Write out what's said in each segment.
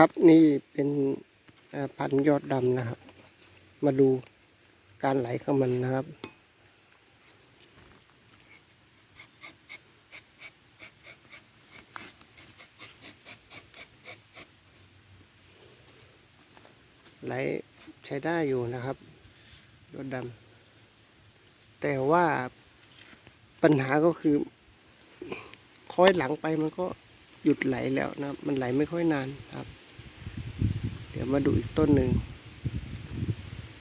ครับนี่เป็นพันธุ์ยอดดำนะครับ มาดูการไหลของมันนะครับ ไหลใช้ได้อยู่นะครับยอดดำแต่ว่าปัญหาก็คือคอยหลังไปมันก็หยุดไหลแล้วนะมันไหลไม่ค่อยนานครับ ยวมาดูอีกต้นหนึ่ง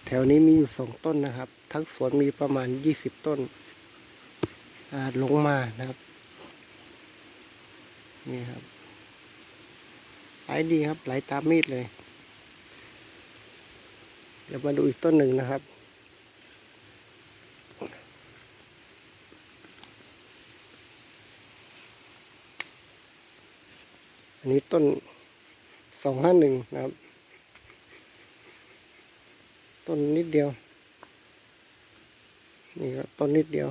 แถวนี้มีอยู่สองต้นนะครับ ทั้งสวนมีประมาณยี่สิบต้นลงมานะครับ นี่ครับไหลดีครับ ไหลตามมีดเลย เดี๋ยวมาดูอีกต้นหนึ่งนะครับอันนี้ต้นสองห้าหนึ่งนะครับ ต้นนิดเดียว นี่ก็ต้นนิดเดียว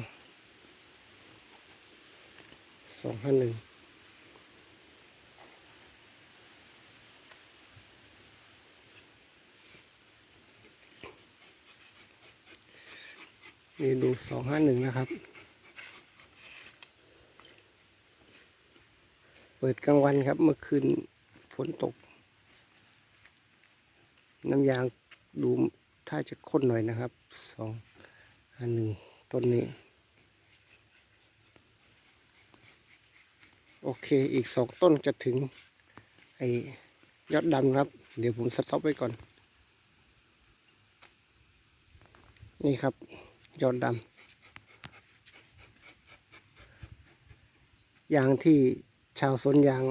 สองห้าหนึ่งนี่ดูสองห้าหนึ่งนะครับ เปิดกลางวันครับ เมื่อคืนฝนตก น้ำยางดู ถ้าจะข้นหน่อยนะครับสองอันหนึ่งต้นนี้ โอเคอีกสองต้นจะถึง ไอ้ยอดดำครับ เดี๋ยวผมสต็อปไว้ก่อน นี่ครับ ยอดดำยางที่ชาวสวนยาง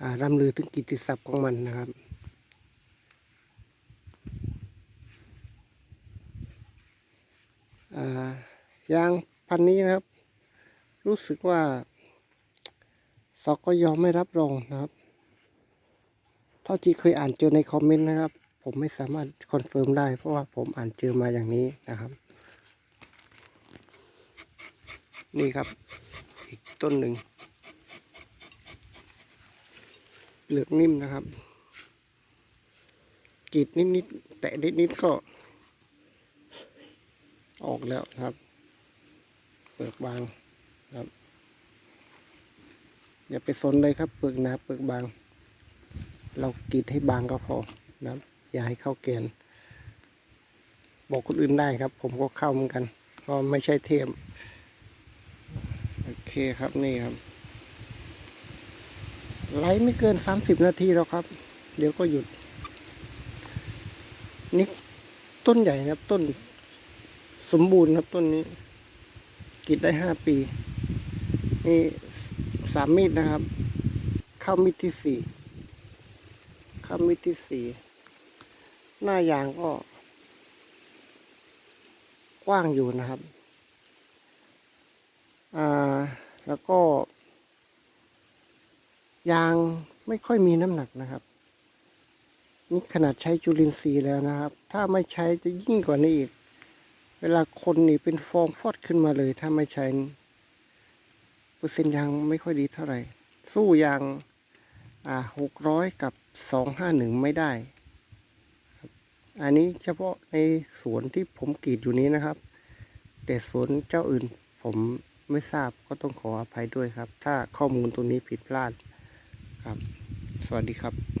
อ่ารำลือถึงกิตติศัพท์ของมันนะครับ อ่า ยางพันนี้นะครับ รู้สึกว่าสกยอมไม่รับรองนะครับเท่าที่เคยอ่านเจอในคอมเมนต์นะครับ ผมไม่สามารถคอนเฟิร์มได้ เพราะว่าผมอ่านเจอมาอย่างนี้นะครับ นี่ครับ อีกต้นหนึ่งเปลือกนิ่มนะครับกรีดนิดๆแตะนิดๆก็ ออกแล้วนะครับ เปลือกบางครับ อย่าไปสนเลยครับ เปลือกหนาเปลือกบาง เรากรีดให้บางก็พอนะครับ อย่าให้เข้าแกนบอกคนอื่นได้ครับ ผมก็เข้าเหมือนกันเพราะไม่ใช่เทียมโอเคครับนี่ครับไลฟ์ไม่เกินสามสิบนาทีแล้วครับ เดี๋ยวก็หยุด นี่ต้นใหญ่นะครับต้น สมบูรณ์ครับต้นนี้กรีดได้ห้าปี นี่สามมีดนะครับ เข้ามีดที่สี่เข้ามีดที่สี่หน้ายางก็ กว้างอยู่นะครับ อ่า แล้วก็ ยางไม่ค่อยมีน้ำหนักนะครับนี่ขนาดใช้จุลินทรีย์แล้วนะครับ ถ้าไม่ใช้จะยิ่งกว่านี้อีก เวลาคนนี่เป็นฟองฟอดขึ้นมาเลย ถ้าไม่ใช้เปอร์เซ็นต์ยางไม่ค่อยดีเท่าไหร่ สู้ยางอ่าหกร้อยกับสองห้าหนึ่งไม่ได้ อันนี้เฉพาะในสวนที่ผมกรีดอยู่นี้นะครับ แต่สวนเจ้าอื่นผมไม่ทราบก็ต้องขออภัยด้วยครับ ถ้าข้อมูลตรงนี้ผิดพลาดครับ สวัสดีครับ